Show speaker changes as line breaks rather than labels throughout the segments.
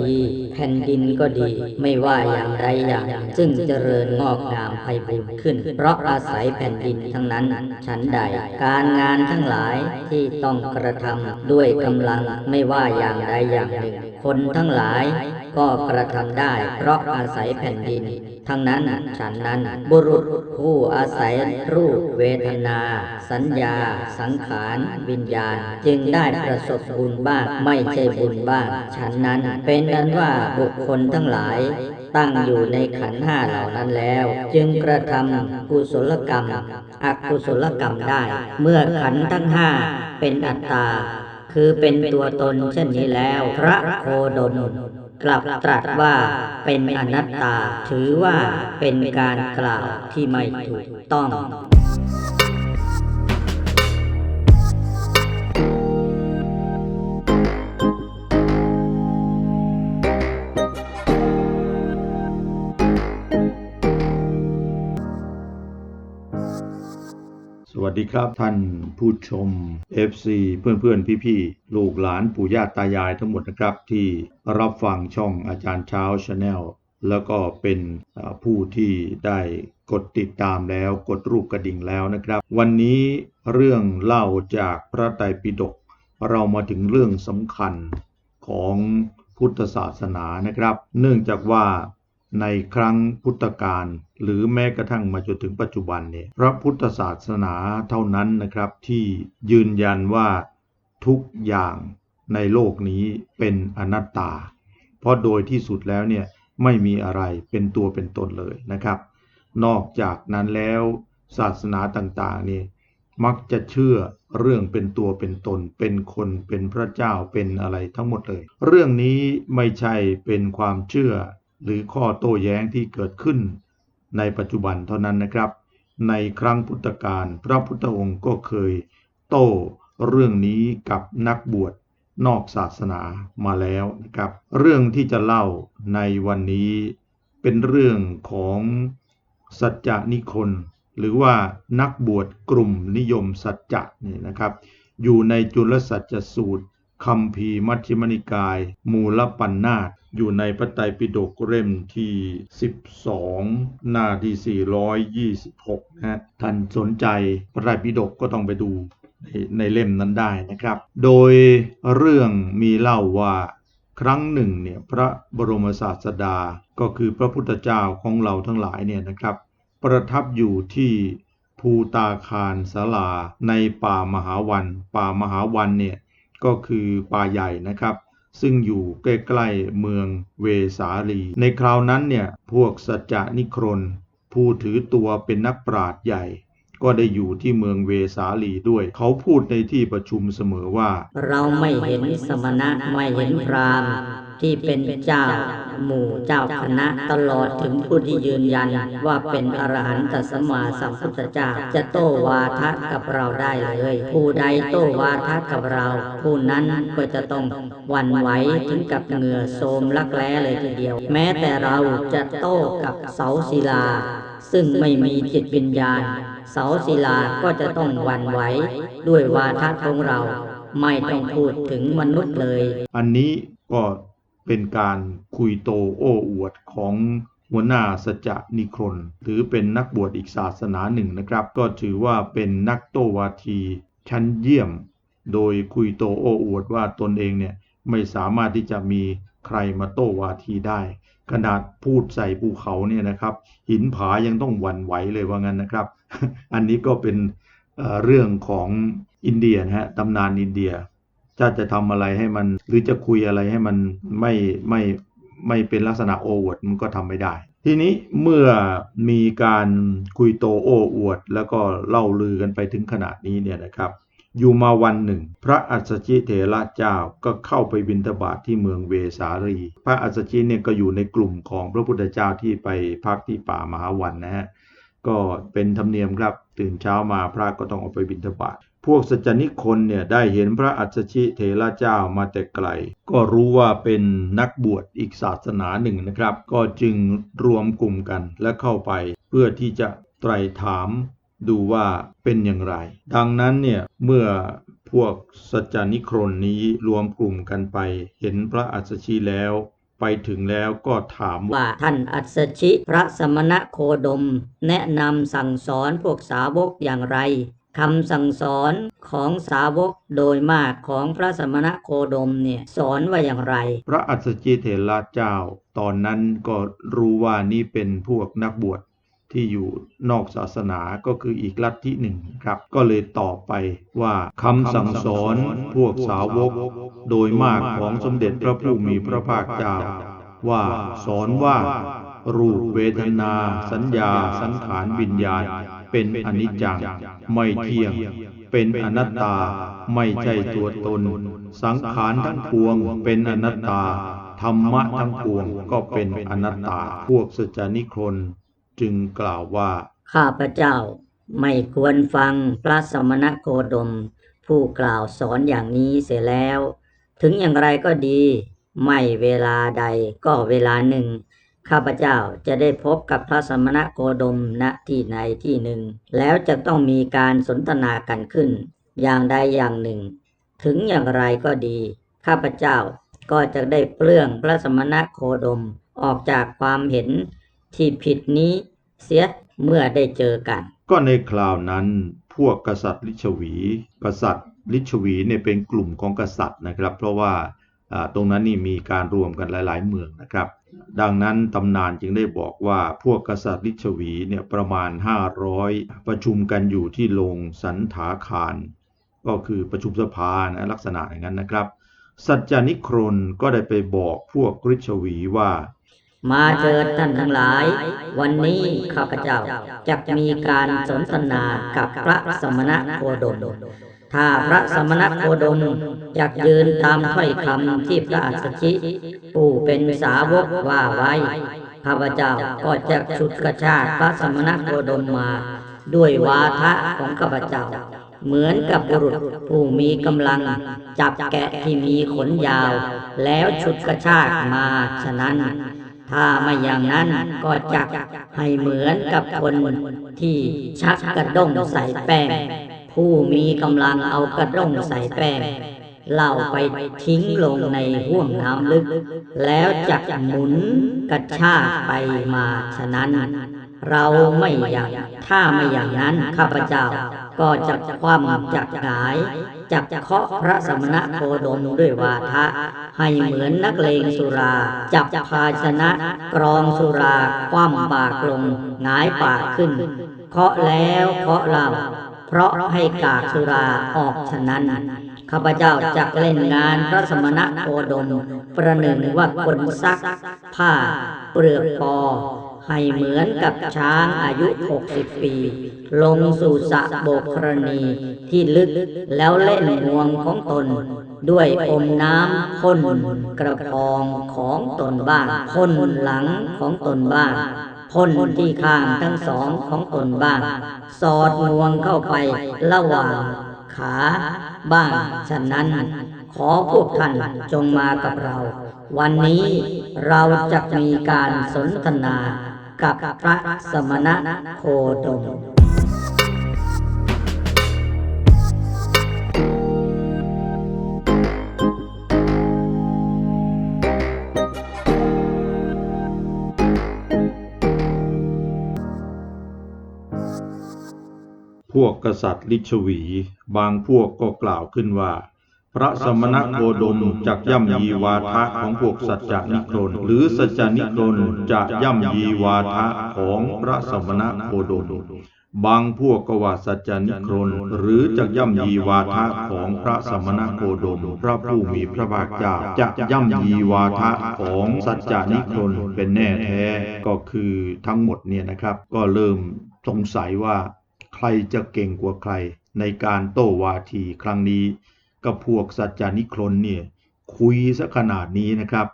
ดี แผ่นดินก็ดี ไม่ว่าอย่างใดอย่างหนึ่งซึ่งเจริญงอกงามไพบูรขึ้น เพราะอาศัยแผ่นดินทั้งนั้นฉันใด การงานทั้งหลายที่ต้องกระทำด้วยกำลังไม่ว่าอย่างใดอย่างหนึ่ง คนทั้งหลายก็กระทำได้เพราะอาศัยแผ่นดิน ทั้งนั้นฉันนั้นบุรุษผู้อาศัยรูปเวทนา สัญญา สังขาร วิญญาณ จึงได้ประสบบุญบ้างไม่ใช่บุญบ้าง ฉันนั้นเป็นนั้นว่าบุคคลทั้งหลายตั้งอยู่ในขันห้าเหล่านั้นแล้ว จึงกระทำกุศลกรรม อกุศลกรรมได้ เมื่อขันทั้งห้าเป็นอัตตา คือเป็นตัวตนเช่นนี้แล้ว พระโคดมกลับตรัสว่าเป็นอนัตตา ถือว่าเป็นการกล่าวที่ไม่ถูกต้อง
วัสดีครับท่านผู้ชม FC เพื่อนเพื่อนพี่พี่ๆ ลูกหลานปู่ย่าตายายทั้งหมดนะครับ ที่รับฟังช่องอาจารย์เช้าชาแนลแล้วก็เป็นผู้ที่ได้กดติดตามแล้วกดรูปกระดิ่งแล้วนะครับ วันนี้เรื่องเล่าจากพระไตรปิฎกเรามาถึงเรื่องสำคัญของพุทธศาสนานะครับ เนื่องจากว่า ในครั้งพุทธกาลหรือแม้กระทั่งมาจนถึงปัจจุบันเนี่ยพระพุทธศาสนาเท่านั้นนะครับที่ยืนยันว่าทุกอย่างในโลกนี้เป็นอนัตตา เพราะโดยที่สุดแล้วเนี่ยไม่มีอะไรเป็นตัวเป็นตนเลยนะครับ นอกจากนั้นแล้วศาสนาต่างๆเนี่ยมักจะเชื่อเรื่องเป็นตัวเป็นตน เป็นคนเป็นพระเจ้าเป็นอะไรทั้งหมดเลย เรื่องนี้ไม่ใช่เป็นความเชื่อ หรือข้อโต้แย้งที่เกิดขึ้น ในปัจจุบันเท่านั้นนะครับ ในครั้งพุทธกาลพระพุทธองค์ก็เคย โต้เรื่องนี้กับนักบวชนอกศาสนามาแล้วนะครับ เรื่องที่จะเล่าในวันนี้เป็นเรื่องของสัจจนิคนหรือว่านักบวชกลุ่มนิยมสัจจะนี่นะครับ อยู่ในจุลสัจจสูตร คำพีมัชฌิมนิกาย มูลปัญนาตอยู่ในพระไตรปิฎกเล่มที่ 12 หน้าที่ 426นะฮะท่านสนใจพระไตรปิฎกก็ต้องไปดูในในเล่มนั้นได้นะครับ โดยเรื่องมีเล่าว่าครั้งหนึ่งเนี่ยพระบรมศาสดาก็คือพระพุทธเจ้าของเราทั้งหลายเนี่ยนะครับ ประทับอยู่ที่ภูตาคารสาลาในป่ามหาวัน ป่ามหาวันเนี่ย ก็คือป่าใหญ่นะครับ ซึ่งอยู่ใกล้ๆเมืองเวสาลี ในคราวนั้นเนี่ยพวกสัจจะนิครนผู้ถือตัวเป็นนักปราชญ์ใหญ่ ก็ได้อยู่ที่เมืองเวสาลีด้วย เขาพูดในที่ประชุมเสมอว่า
เราไม่เห็นสมณะไม่เห็นพราหมณ์ ที่เป็นเจ้าหมู่เจ้าคณะตลอดถึงผู้ที่ยืนยันว่าเป็นอรหันตสัมมาสัมพุทธเจ้า จะโต้วาทะกับเราได้เลย ผู้ใดโต้วาทะกับเรา ผู้นั้นก็จะต้องวันไหวถึงกับเหงื่อโทมลักแร้เลยทีเดียว แม้แต่เราจะโต้กับเสาศิลา ซึ่งไม่มีจิตวิญญาณ เสาศิลาก็จะต้องวันไหวด้วยวาทะของเรา ไม่ต้องพูดถึงมนุษย์เลย
อันนี้ก็ เป็นการคุยโตโอ้อวดของหัวหน้าสัจนิครนหรือเป็นนักบวชอีกศาสนาหนึ่งนะครับ ก็ถือว่าเป็นนักโตวาทีชั้นเยี่ยม โดยคุยโตโอ้อวดว่าตนเองเนี่ยไม่สามารถที่จะมีใครมาโตวาทีได้ ขนาดพูดใส่ภูเขาเนี่ยนะครับ หินผายังต้องหวั่นไหวเลยว่างั้นนะครับ อันนี้ก็เป็นเรื่องของอินเดียนะฮะตำนานอินเดีย ถ้าจะทำอะไรให้มัน หรือจะคุยอะไรให้มันไม่ไม่ไม่เป็นลักษณะโอวดมันก็ทำไม่ได้ ทีนี้เมื่อมีการคุยโตโอ้อวด แล้วก็เล่าลือกันไปถึงขนาดนี้เนี่ยนะครับอยู่มาวันหนึ่ง พระอัสสชิเถระเจ้าก็เข้าไปบิณฑบาตทที่เมืองเวสาลี พระอัสสชิเนี่ยก็อยู่ในกลุ่มของพระพุทธเจ้าที่ไปพักที่ป่ามหาวันนะฮะก็เป็นธรรมเนียมครับตื่นเช้ามาพระก็ต้องออกไปบิณฑบาต วกสัจจนิคนเนี่ยได้เห็นพระอัสสชิเถระเจ้ามาแต่ไกล ก็รู้ว่าเป็นนักบวชอีกศาสนาหนึ่งนะครับ ก็จึงรวมกลุ่มกันและเข้าไป เพื่อที่จะไตรถามดูว่าเป็นอย่างไร ดังนั้นเนี่ยเมื่อพวกสัจจนิครนนี้รวมกลุ่มกันไป เห็นพระอัสสชิแล้วไปถึงแล้วก็ถามว่า
ท่านอัสสชิ พระสมณะโคดม แนะนำสั่งสอนพวกสาวกอย่างไร คำสั่งสอนของสาวกโดยมากของพระสมณะโคดมเนี่ยสอนว่าอย่างไร
พระอัสสชิเถระเจ้า ตอนนั้นก็รู้ว่านี่เป็นพวกนักบวชที่อยู่นอกศาสนาก็คืออีกลัทธิหนึ่งครับ ก็เลยตอบไปว่าคำสั่งสอนพวกสาวก โดยมากของสมเด็จพระผู้มีพระภาคเจ้า ว่าสอนว่า รูปเวทนา สัญญา สังขารวิญญาณ เป็นอนิจจัง ไม่เที่ยง เป็นอนัตตา ไม่ใช่ตัวตน สังขารทั้งปวงเป็นอนัตตา ธรรมะทั้งปวงก็เป็นอนัตตา พวกสัจจานิครนจึงกล่าวว่า
ข้าพเจ้าไม่ควรฟังพระสมณโคดม ผู้กล่าวสอนอย่างนี้เสียแล้ว ถึงอย่างไรก็ดี ไม่เวลาใดก็เวลาหนึ่ง ข้าพเจ้าจะได้พบกับพระสมณโคดมณที่ใดที่หนึ่ง แล้วจะต้องมีการสนทนากันขึ้น อย่างใดอย่างหนึ่ง ถึงอย่างไรก็ดี ข้าพเจ้าก็จะได้เปลื้องพระสมณโคดมออกจากความเห็นที่ผิดนี้เสียเมื่อได้เจอกัน
ก็ในคราวนั้น พวกกษัตริย์ลิชวี กษัตริย์ลิชวีเนี่ยเป็นกลุ่มของกษัตริย์นะครับ เพราะว่าอ่า ตรงนั้นนี่มีการรวมกันหลาย ๆ เมืองนะครับ ดังนั้นตำนานจึงได้บอกว่าพวกกษัตริย์ลิชวีเนี่ยประมาณ 500 ประชุมกันอยู่ที่โรงสันถาคาร ก็คือประชุมสภานะลักษณะอย่างนั้นนะครับ สัจจานิครนก็ได้ไปบอกพวกริชวีว่า
มาเถิดท่านทั้งหลาย วันนี้ข้าพเจ้าจะมีการสนทนากับพระสมณะโคดม ถ้าพระสมณโคดมอยากยืนตามถ้อยคำที่พระอัสชิผู้เป็นสาวกว่าไว้ข้าพเจ้าก็จะฉุดกระชากพระสมณโคดมมา ด้วยวาทะของข้าพเจ้า เหมือนกับบุรุษผู้มีกำลัง จับแกะที่มีขนยาว แล้วฉุดกระชากมาฉะนั้น ถ้าไม่อย่างนั้นก็จะให้เหมือนกับคนที่ชักกระด้งใส่แป้ง ผู้มีกำลังเอากระด้งใส่แป้งเหล่าไปทิ้งลงในห่วงน้ำลึก แล้วจะหมุนกระชากไปมาฉะนั้น เราไม่อยางถ้าไม่อย่างนั้นข้าพเจ้าก็จะคว่ำจักหายจักเคาะพระสมณโคดมด้วยวาทะ ให้เหมือนนักเลงสุรา จับภาชนะกรองสุรา คว่ำปากลงหงายปากขึ้น เคาะแล้วเคาะเล่า เพราะให้กากสุราออกฉะนั้น ข้าพเจ้าจะเล่นงานพระสมณโคดม ประหนึ่งว่าคนซัก ผ้าเปลือกปอ ให้เหมือนกับช้างอายุ 60 ปี ลงสู่สระโบกกรณีที่ลึกแล้วเล่นงวงของตน ด้วยอมน้ำพ่นกระปองของตนบ้างพ่นหลังของตนบ้าง พ่นที่ข้างทั้งสองของตนบ้าง สอดงวงเข้าไประหว่างขาบ้าง ฉะนั้น ขอพวกท่านจงมากับเรา วันนี้เราจะมีการสนทนากับพระสมณะโคดม
วกกษัตริย์ลิชวี บางพวกก็กล่าวขึ้นว่า พระสมณโคดมจักย่ำยีวาทะของพวกสัจจานิครนหรือสัจจานิครนจะย่ำยีวาทะของพระสมณโคดมบางพวกก็ว่าสัจจานิครนหรือจะย่ำยีวาทะของพระสมณโคดม พระผู้มีพระภาคเจ้าจะย่ำยีวาทะของสัจจานิครนเป็นแน่แท้ก็คือทั้งหมดเนี่ยนะครับ ก็เริ่มสงสัยว่า ใครจะเก่งกว่าใครในการโต้วาทีครั้งนี้กับพวกสัจจานิครนเนี่ยคุยซะขนาดนี้นะครับ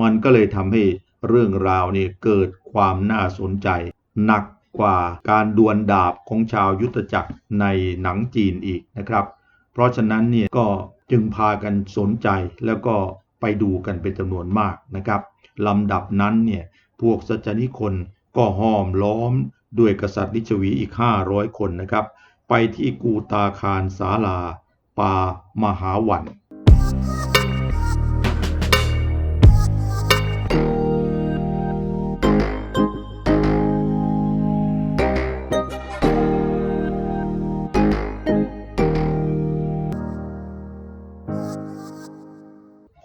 มันก็เลยทำให้เรื่องราวเนี่ยเกิดความน่าสนใจ หนักกว่าการดวลดาบของชาวยุทธจักรในหนังจีนอีกนะครับ เพราะฉะนั้นเนี่ยก็จึงพากันสนใจแล้วก็ไปดูกันเป็นจำนวนมากนะครับลำดับนั้นเนี่ยพวกสัจจานิคนก็ห้อมล้อม ด้วยกษัตริย์ลิชวีอีก 500 คนนะครับ ไปที่กูตาคารศาลาป่ามหาวัน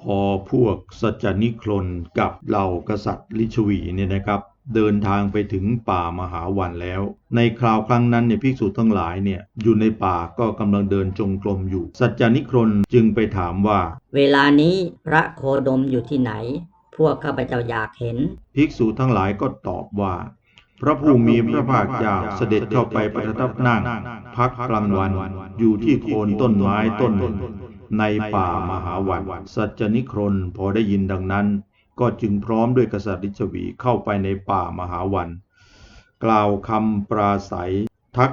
พอพวกสัจจนิครนกับเหล่ากษัตริย์ลิชวีเนี่ยนะครับ เดินทางไปถึงป่ามหาวันแล้ว ในคราวครั้งนั้นเนี่ยภิกษุทั้งหลายเนี่ยอยู่ในป่าก็กำลังเดินจงกรมอยู่ สัจจนิครนจึงไปถามว่า
เวลานี้พระโคดมอยู่ที่ไหน พวกข้าพเจ้าอยากเห็น
ภิกษุทั้งหลายก็ตอบว่า พระผู้มีพระภาคเจ้าเสด็จเข้าไปประทับนั่งพักกลางวัน อยู่ที่โคนต้นไม้ต้นหนึ่งในป่ามหาวันสัจจนิครนพอได้ยินดังนั้น ก็จึงพร้อมด้วยกษัตริย์ลิชวีเข้าไปในป่ามหาวัน กล่าวคำปราศัยทัก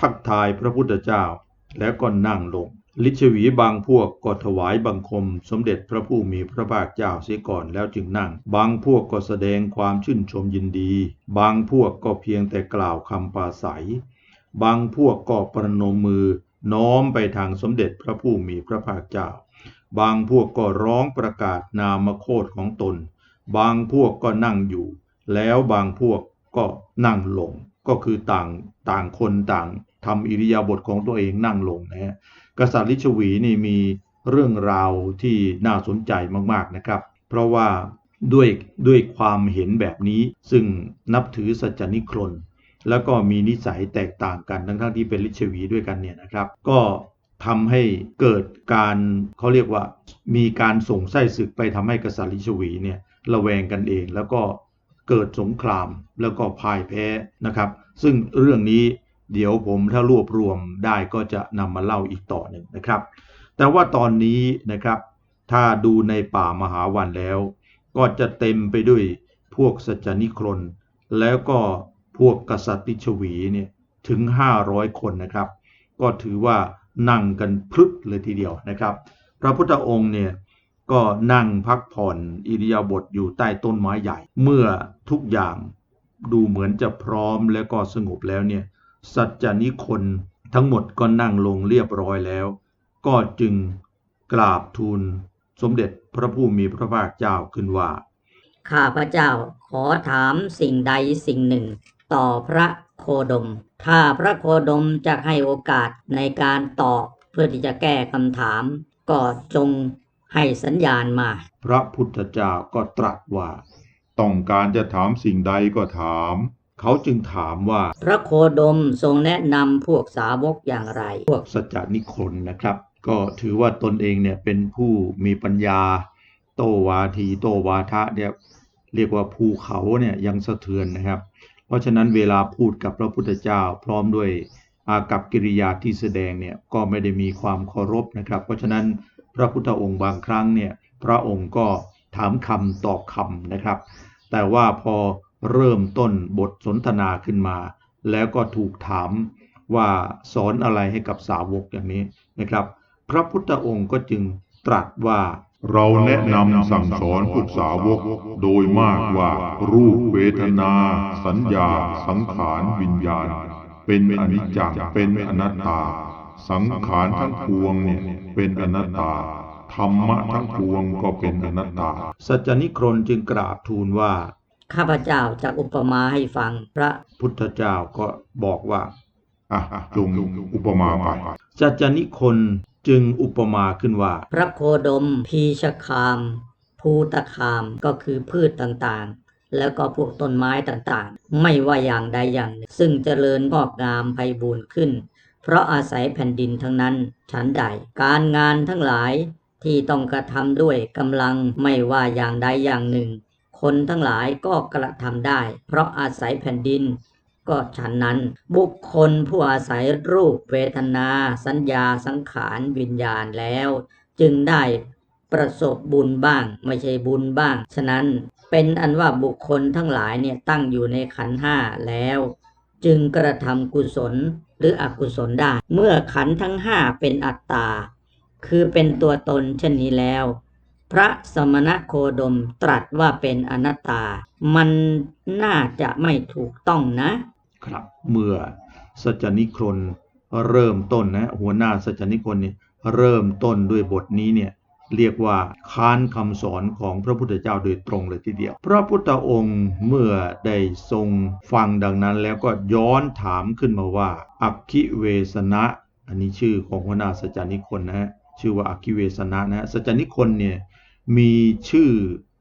ทักทายพระพุทธเจ้า แล้วก็นั่งลง ลิชวีบางพวกก็ถวายบังคม สมเด็จพระผู้มีพระภาคเจ้าเสียก่อนแล้วจึงนั่ง บางพวกก็แสดงความชื่นชมยินดี บางพวกก็เพียงแต่กล่าวคำปราศัย บางพวกก็ประนมมือน้อมไปทางสมเด็จพระผู้มีพระภาคเจ้า บางพวกก็ร้องประกาศนามโคดของตน บางพวกก็นั่งอยู่ แล้วบางพวกก็นั่งลง ก็คือต่างต่างคนต่างทำอิริยาบถของตัวเองนั่งลงนะฮะกษัตริย์ลิชวีนี่มีเรื่องราวที่น่าสนใจมากๆนะครับ เพราะว่าด้วยด้วยความเห็นแบบนี้ซึ่งนับถือสัจจนิครนแล้วก็มีนิสัยแตกต่างกันทั้งๆที่เป็นลิชวีด้วยกันเนี่ยนะครับ ก็ ทำให้เกิดการเขาเรียกว่า มีการส่งไส้ศึกไปทำให้กษัตริย์ลิชวีเนี่ยระแวงกันเอง แล้วก็เกิดสงครามแล้วก็พ่ายแพ้นะครับ ซึ่งเรื่องนี้เดี๋ยวผมถ้ารวบรวมได้ก็จะนำมาเล่าอีกต่อหนึ่งนะครับ แต่ว่าตอนนี้นะครับถ้าดูในป่ามหาวันแล้ว ก็จะเต็มไปด้วยพวกสัจนิครนแล้วก็พวกกษัตริย์ลิชวีเนี่ยถึง 500 คนนะครับ ก็ถือว่า นั่งกันพรึดเลยทีเดียวนะครับ พระพุทธองค์เนี่ยก็นั่งพักผ่อนอิริยาบถอยู่ใต้ต้นไม้ใหญ่ เมื่อทุกอย่างดูเหมือนจะพร้อมแล้วก็สงบแล้วเนี่ยสัจจนิคนทั้งหมดก็นั่งลงเรียบร้อยแล้ว ก็จึงกราบทูลสมเด็จพระผู้มีพระภาคเจ้าขึ้นว่า
ข้าพระเจ้าขอถามสิ่งใดสิ่งหนึ่ง ต่อพระ โคดม ถ้าพระโคดมจะให้โอกาสในการตอบเพื่อที่จะแก้คำถาม ก็จงให้สัญญาณมา
พระพุทธเจ้าก็ตรัสว่า
ต้องการจะถามสิ่งใดก็ถาม
เขาจึงถามว่า
พระโคดมทรงแนะนำพวกสาวกอย่างไร
พวกสัจจนิคนนะครับ ก็ถือว่าตนเองเนี่ยเป็นผู้มีปัญญา โตวาทีโตวาทะเนี่ยเรียกว่าภูเขาเนี่ยยังสะเทือนนะครับ เพราะฉะนั้นเวลาพูดกับพระพุทธเจ้า พร้อมด้วยอากับกิริยาที่แสดงเนี่ยก็ไม่ได้มีความเคารพนะครับ เพราะฉะนั้นพระพุทธองค์บางครั้งเนี่ยพระองค์ก็ถามคำตอบคำนะครับ แต่ว่าพอเริ่มต้นบทสนทนาขึ้นมา แล้วก็ถูกถามว่าสอนอะไรให้กับสาวกอย่างนี้นะครับ พระพุทธองค์ก็จึงตรัสว่า
เราแนะนำสั่งสอนพวกสาวกโดยมากว่ารูปเวทนา สัญญา สังขารวิญญาณ เป็นอนิจจังเป็นอนัตตา สังขารทั้งปวงเนี่ยเป็นอนัตตาธรรมะทั้งปวงก็เป็นอนัตตา
สัจจนิครนจึงกราบทูลว่า
ข้าพเจ้าจะอุปมาให้ฟังพระ
พุทธเจ้าก็บอกว่า
อะจงอุปมาไป
สัจจนิคน จึงอุปมาขึ้นว่า
พระโคดม พีชคาม ภูตคามก็คือพืชต่างๆ แล้วก็พวกต้นไม้ต่างๆ ไม่ว่าอย่างใดอย่างหนึ่งซึ่งเจริญงอกงามไพบูรณ์ขึ้น เพราะอาศัยแผ่นดินทั้งนั้นฉันใด การงานทั้งหลายที่ต้องกระทำด้วยกำลังไม่ว่าอย่างใดอย่างหนึ่ง คนทั้งหลายก็กระทำได้ เพราะอาศัยแผ่นดิน ก็ฉันนั้น บุคคลผู้อาศัยรูปเวทนา สัญญาสังขารวิญญาณแล้ว จึงได้ประสบบุญบ้าง ไม่ใช่บุญบ้าง ฉะนั้นเป็นอันว่าบุคคลทั้งหลายเนี่ยตั้งอยู่ในขันห้าแล้ว จึงกระทำกุศลหรืออกุศลได้ เมื่อขันทั้งห้าเป็นอัตตา คือเป็นตัวตนเช่นนี้แล้ว พระสมณโคดมตรัสว่าเป็นอนัตตา มันน่าจะไม่ถูกต้องนะ
ครับ เมื่อสัจนิครนเริ่มต้นนะหัวหน้าสัจนิครนเนี่ยเริ่มต้นด้วยบทนี้เนี่ยเรียกว่าค้านคำสอนของพระพุทธเจ้าโดยตรงเลยทีเดียว พระพุทธองค์เมื่อได้ทรงฟังดังนั้นแล้วก็ย้อนถามขึ้นมาว่า อักขิเวสนะ อันนี้ชื่อของหัวหน้าสัจจนิคนนะฮะชื่อว่าอักขิเวสนะนะสัจจนิคนเนี่ยมีชื่อ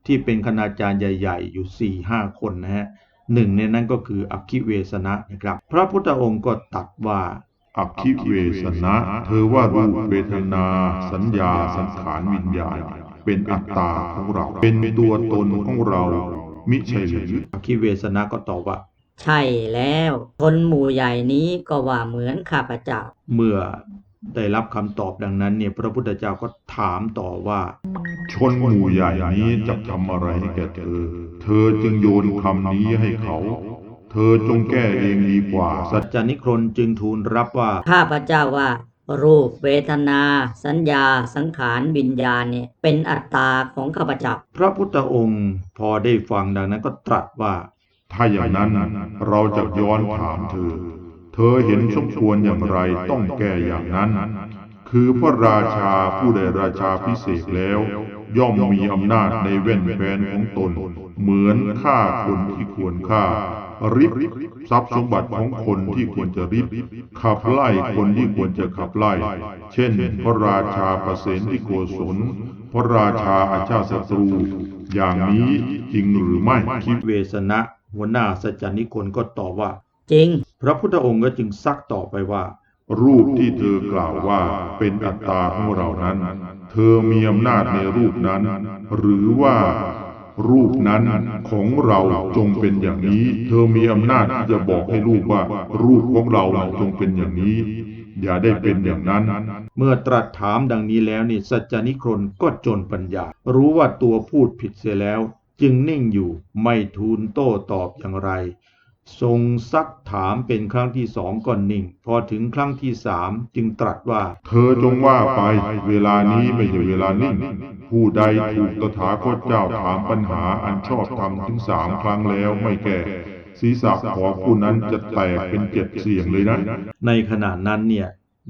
ที่เป็นคณาจารย์ใหญ่ ๆ อยู่4ี่ห้าคนนะฮะ หนึ่งในนั้นก็คืออักขิเวสนะนะครับ พระพุทธองค์ก็ตรัดว่า
อักขิเวสนะ เธอว่ารูปเวทนา สัญญาสังขารวิญญาณ เป็นอัตตาของเรา เป็นตัวตนของเรา มิใช่หรือ
อักขิเวสนะก็ตอบว่า
ใช่แล้วคนหมู่ใหญ่นี้ก็ว่าเหมือนข้าพเจ้า
เมื่อ ได้รับคำตอบดังนั้นเนี่ยพระพุทธเจ้าก็ถามต่อว่า
ชนหมู่ใหญ่นี้จะทำอะไรให้แก่เธอ เธอจึงโยนคำนี้ให้เขา เธอจงแก้เองดีกว่า
สัจจานิครนจึงทูลรับว่า
ข้าพเจ้าว่า รูปเวทนา สัญญา สังขารวิญญาณเนี่ยเป็นอัตตาของข้าพเจ้า
พระพุทธองค์พอได้ฟังดังนั้นก็ตรัสว่า
ถ้าอย่างนั้นเราจะย้อนถามเธอ เธอเห็นสมควรอย่างไรต้องแก้อย่างนั้น คือพระราชาผู้ได้ราชาพิเศษแล้ว ย่อมมีอำนาจในแว่นแฟนของตน เหมือนฆ่าคนที่ควรฆ่า ริบทรัพย์สมบัติของคนที่ควรจะริบ ขับไล่คนที่ควรจะขับไล่ เช่น พระราชาประเสนที่โกศลพระราชาอาชาศัตรู อย่างนี้จริงหรือไม่
คิดเวสนะหัวหน้าสัจจานิคนก็ตอบว่า
จริง
พระพุทธองค์ก็จึงซักต่อไปว่า
รูปที่เธอกล่าวว่าเป็นอัตตาของเรานั้น เธอมีอำนาจในรูปนั้น หรือว่ารูปนั้นของเราจงเป็นอย่างนี้ เธอมีอำนาจที่จะบอกให้รูปว่า รูปของเราจงเป็นอย่างนี้ อย่าได้เป็นอย่างนั้น
เมื่อตรัสถามดังนี้แล้วนี่สัจจานิครนก็จนปัญญา รู้ว่าตัวพูดผิดเสียแล้ว จึงนิ่งอยู่ไม่ทูลโต้ตอบอย่างไร ทรงซักถามเป็นครั้งที่สองก็นิ่ง พอถึงครั้งที่สามจึงตรัสว่า
เธอจงว่าไป เวลานี้ไม่ใช่เวลานิ่ง ผู้ใดถูกตถาคตเจ้าถามปัญหาอันชอบธรรมถึงสามครั้งแล้วไม่แก้ศีรษะของผู้นั้นจะแตกเป็นเจ็ดเสียงเลยนะ
ในขณะนั้นเนี่ย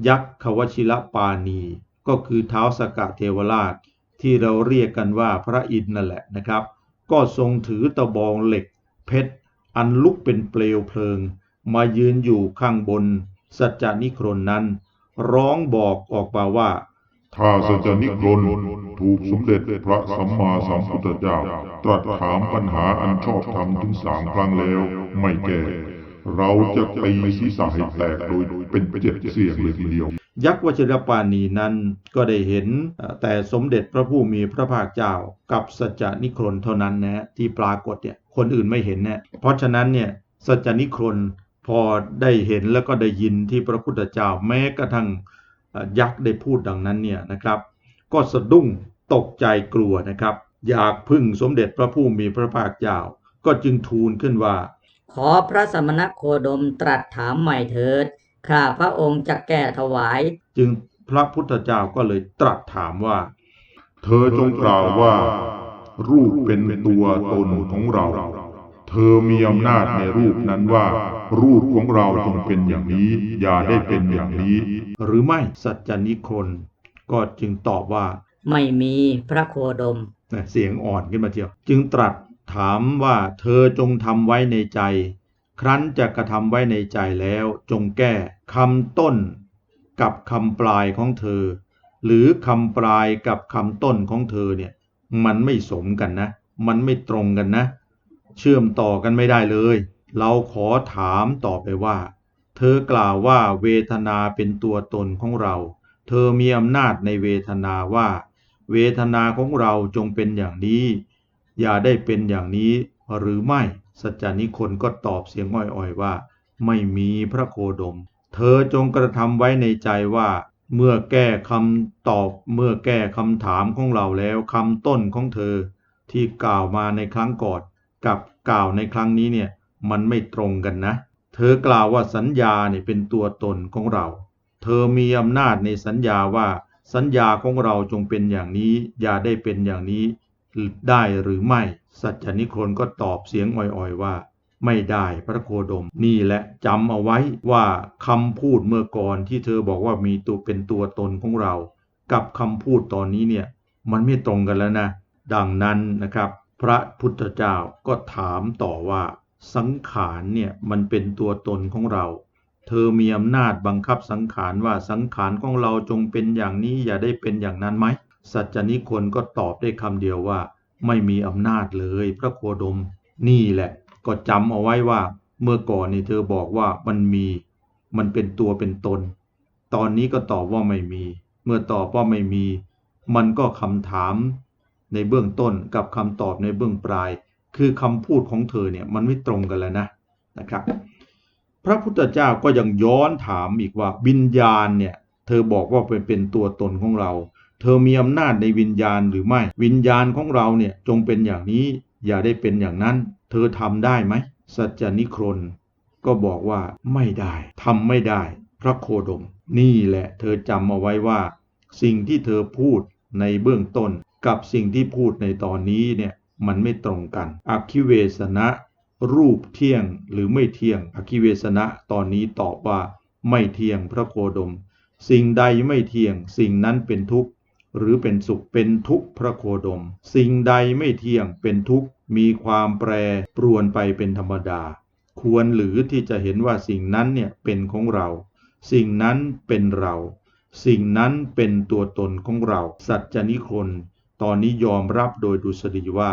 ยักษ์ขวชิระปาณี ก็คือเท้าสกะเทวราช ที่เราเรียกกันว่าพระอินทร์นั่นแหละนะครับ ก็ทรงถือตะบองเหล็กเพชร อันลุกเป็นเปลวเพลิง มายืนอยู่ข้างบน สัจจานิครนนั้น ร้องบอกออกมาว่า
ถ้าสัจจนิกรนถูกสมเด็จพระสัมมาสัมพุทธเจ้า ตรัสถามปัญหาอันชอบธรรมถึงสามครั้งแล้ว ไม่แก้เราจะตีศีรษะให้แตกโดยเป็นเจ็ดเสียงเลยทีเดียว
ยักษ์วชิรปานีนั้นก็ได้เห็นเอ่อแต่สมเด็จพระผู้มีพระภาคเจ้ากับสัจจานิครนเท่านั้นนะฮะที่ปรากฏเนี่ย คนอื่นไม่เห็นนะเพราะฉะนั้นเนี่ยสัจจานิครนพอได้เห็นแล้วก็ได้ยินที่พระพุทธเจ้าแม้กระทั่งเอ่อยักษ์ได้พูดดังนั้นเนี่ยนะครับ ก็สะดุ้งตกใจกลัวนะครับ อยากพึ่งสมเด็จพระผู้มีพระภาคเจ้า ก็จึงทูลขึ้นว่า
ขอพระสมณโคดมตรัสถามใหม่เถิดข้าพระองค์จะแก้ถวาย
จึงพระพุทธเจ้าก็เลยตรัสถามว่า
เธอจงกล่าวว่า รูปเป็นตัวตนของเรา เธอมีอำนาจในรูปนั้นว่า รูปของเราจงเป็นอย่างนี้ อย่าได้เป็นอย่างนี้
หรือไม่สัจจานิครนก็จึงตอบว่า
ไม่มีพระโคดม
นะเสียงอ่อนขึ้นมาเทียว จึงตรัสถามว่าเธอจงทำไว้ในใจ ครั้นจะกระทำไว้ในใจแล้วจงแก้คำต้นกับคำปลายของเธอ หรือคำปลายกับคำต้นของเธอเนี่ย มันไม่สมกันนะ มันไม่ตรงกันนะ เชื่อมต่อกันไม่ได้เลย เราขอถามต่อไปว่า เธอกล่าวว่าเวทนาเป็นตัวตนของเรา เธอมีอำนาจในเวทนาว่า เวทนาของเราจงเป็นอย่างนี้ อย่าได้เป็นอย่างนี้หรือไม่ สัจจานิคนก็ตอบเสียงอ่อยๆว่า ไม่มีพระโคดม เธอจงกระทำไว้ในใจว่า เมื่อแก้คำตอบเมื่อแก้คำถามของเราแล้วคำต้นของเธอที่กล่าวมาในครั้งก่อนกับกล่าวในครั้งนี้เนี่ยมันไม่ตรงกันนะ เธอกล่าวว่าสัญญาเนี่ยเป็นตัวตนของเรา เธอมีอำนาจในสัญญาว่าสัญญาของเราจงเป็นอย่างนี้ อย่าได้เป็นอย่างนี้ได้หรือไม่ สัจจนิครนก็ตอบเสียงอ่อยๆว่า ไม่ได้พระโคดม นี่แหละจำเอาไว้ว่าคำพูดเมื่อก่อนที่เธอบอกว่ามีตัวเป็นตัวตนของเรา กับคำพูดตอนนี้เนี่ยมันไม่ตรงกันแล้วนะ ดังนั้นนะครับ พระพุทธเจ้าก็ถามต่อว่า สังขารเนี่ยมันเป็นตัวตนของเรา เธอมีอำนาจบังคับสังขารว่าสังขารของเราจงเป็นอย่างนี้อย่าได้เป็นอย่างนั้นไหมสัจจนิคนก็ตอบได้คำเดียวว่า ไม่มีอำนาจเลยพระโคดม นี่แหละ ก็จำเอาไว้ว่าเมื่อก่อนนี่เธอบอกว่ามันมี มันเป็นตัวเป็นตน ตอนนี้ก็ตอบว่าไม่มี เมื่อตอบว่าไม่มี มันก็คำถามในเบื้องต้นกับคำตอบในเบื้องปลาย คือคำพูดของเธอเนี่ยมันไม่ตรงกันแล้วนะนะครับ พระพุทธเจ้าก็ยังย้อนถามอีกว่าวิญญาณเนี่ยเธอบอกว่าเป็นเป็นตัวตนของเรา เธอมีอำนาจในวิญญาณหรือไม่ วิญญาณของเราเนี่ยจงเป็นอย่างนี้อย่าได้เป็นอย่างนั้น เธอทำได้ไหม สัจจนิครนก็บอกว่าไม่ได้ทำไม่ได้ พระโคดม นี่แหละเธอจำเอาไว้ว่า สิ่งที่เธอพูดในเบื้องต้นกับสิ่งที่พูดในตอนนี้เนี่ยมันไม่ตรงกันอคิเวสนะรูปเที่ยงหรือไม่เที่ยงอคิเวสนะตอนนี้ตอบว่าไม่เที่ยงพระโคดม สิ่งใดไม่เที่ยง สิ่งนั้นเป็นทุกข์ หรือเป็นสุขเป็นทุกข์พระโคดม สิ่งใดไม่เที่ยงเป็นทุกข์มีความแปรปรวนไปเป็นธรรมดา ควรหรือที่จะเห็นว่าสิ่งนั้นเนี่ยเป็นของเรา สิ่งนั้นเป็นเรา สิ่งนั้นเป็นตัวตนของเรา สัจจนิคน ตอนนี้ยอมรับโดยดุษฎีว่า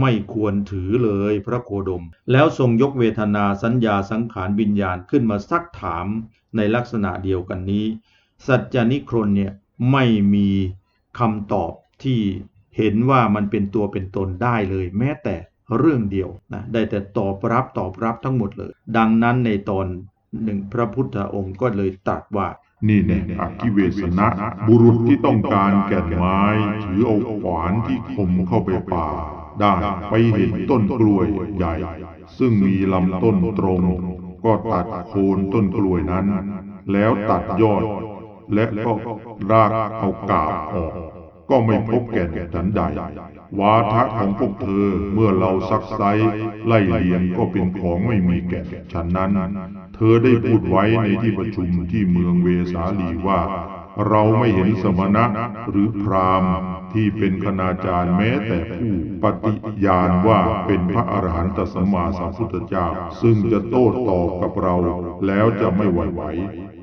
ไม่ควรถือเลยพระโคดม แล้วทรงยกเวทนาสัญญาสังขารวิญญาณขึ้นมาซักถามในลักษณะเดียวกันนี้ สัจจนิครนเนี่ยไม่มี คำตอบที่เห็นว่ามันเป็นตัวเป็นตนได้เลย แม้แต่เรื่องเดียวนะได้แต่ตอบรับตอบรับทั้งหมดเลย ดังนั้นในตอนหนึ่งพระพุทธองค์ก็เลยตรัสว่า
นี่แน่อกิเวสนะ บุรุษที่ต้องการแก่นไม้ ถือเอาขวานที่คมเข้าไปป่า ได้ไปเห็นต้นกล้วยใหญ่ ซึ่งมีลำต้นตรง ก็ตัดโคนต้นกล้วยนั้น แล้วตัดยอด และก็รากเอากาบออก ก็ไม่พบแก่นฉันใด วาทะของพวกเธอเมื่อเราซักไซไล่เลียงก็เป็นของไม่มีแก่นฉันนั้น เธอได้พูดไว้ในที่ประชุมที่เมืองเวสาลีว่า เราไม่เห็นสมณะหรือพราหมณ์ ที่เป็นคณาจารย์แม้แต่ผู้ปฏิญาณว่าเป็นพระอรหันตสัมมาสัมพุทธเจ้า ซึ่งจะโต้ตอบกับเรา แล้วจะไม่หวั่นไหว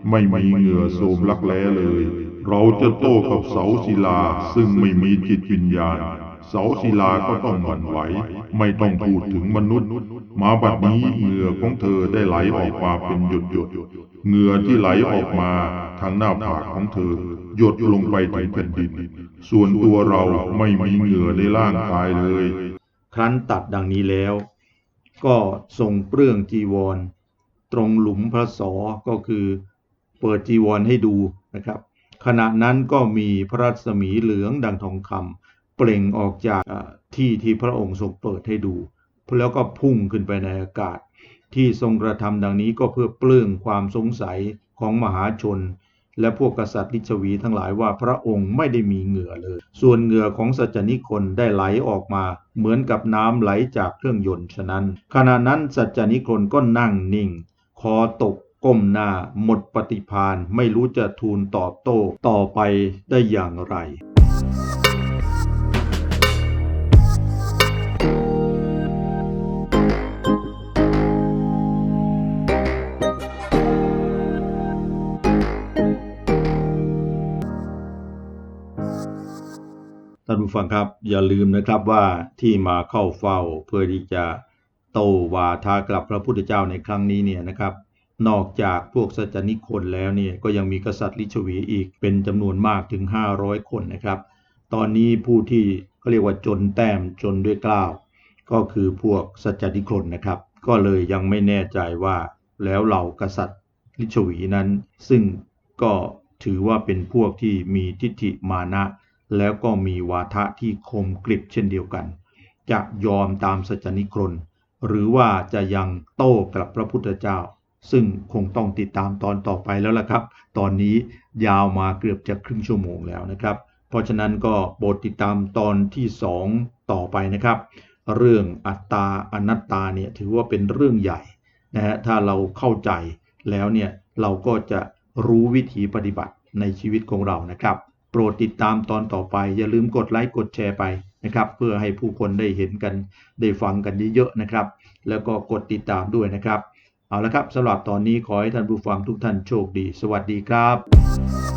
ไม่มีเหงื่อโสมลักแล้เลย เราจะโต้กับเสาศิลาซึ่งไม่มีจิตวิญญาณ เสาศิลาก็ต้องหวั่นไหว ไม่ต้องพูดถึงมนุษย์ มาบัดนี้เหงื่อของเธอได้ไหลออกมาเป็นหยดหยดเหงื่อที่ไหลออกมาทางหน้าผากของเธอหยดลงไปถึงแผ่นดิน ส่วนตัวเราไม่มีเหงื่อในร่างกายเลย
ครั้นตัดดังนี้แล้ว ก็ทรงเปลื้องจีวร ตรงหลุมพระสอก็คือ เปิดจีวรให้ดูนะครับ ขณะนั้นก็มีพระรัศมีเหลืองดังทองคำเปล่งออกจากที่ที่พระองค์ทรงเปิดให้ดู แล้วก็พุ่งขึ้นไปในอากาศ ที่ทรงกระทำดังนี้ก็เพื่อเปลื้องความสงสัยของมหาชน และพวกกษัตริย์ลิชวีทั้งหลายว่าพระองค์ไม่ได้มีเหงื่อเลย ส่วนเหงื่อของสัจจนิคนได้ไหลออกมา เหมือนกับน้ำไหลจากเครื่องยนต์ฉะนั้น ขณะนั้นสัจจนิคนก็นั่งนิ่ง คอตกก้มหน้าหมดปฏิพานไม่รู้จะทูลตอบโต้ต่อไปได้อย่างไร ท่านผู้ฟังครับอย่าลืมนะครับว่าที่มาเข้าเฝ้าเพื่อที่จะโตวาทากับพระพุทธเจ้าในครั้งนี้เนี่ยนะครับ นอกจากพวกสัจจนิคนแล้วเนี่ยก็ยังมีกษัตริย์ลิชวีอีกเป็นจำนวนมากถึง 500 คนนะครับ ตอนนี้ผู้ที่เขาเรียกว่าจนแต้มจนด้วยกล้าว ก็คือพวกสัจจนิคนนะครับ ก็เลยยังไม่แน่ใจว่าแล้วเหล่ากษัตริย์ลิชวีนั้น ซึ่งก็ถือว่าเป็นพวกที่มีทิฏฐิมานะ แล้วก็มีวาทะที่คมกริบเช่นเดียวกัน จะยอมตามสัจนิครนหรือว่าจะยังโต้กลับพระพุทธเจ้า ซึ่งคงต้องติดตามตอนต่อไปแล้วล่ะครับ ตอนนี้ยาวมาเกือบจะครึ่งชั่วโมงแล้วนะครับ เพราะฉะนั้นก็โปรดติดตามตอนที่2ต่อไปนะครับ เรื่องอัตตาอนัตตาเนี่ยถือว่าเป็นเรื่องใหญ่นะฮะถ้าเราเข้าใจแล้วเนี่ยเราก็จะรู้วิธีปฏิบัติในชีวิตของเรานะครับ ปรดติดตามตอนต่อไป อย่าลืมกดไลค์กดแชร์ไปนะครับเพื่อให้ผู้คนได้เห็นกันได้ฟังกันเยอะๆนะครับ แล้วก็กดติดตามด้วยนะครับ เอาละครับสำหรับตอนนี้ขอให้ท่านผู้ฟังทุกท่านโชคดี สวัสดีครับ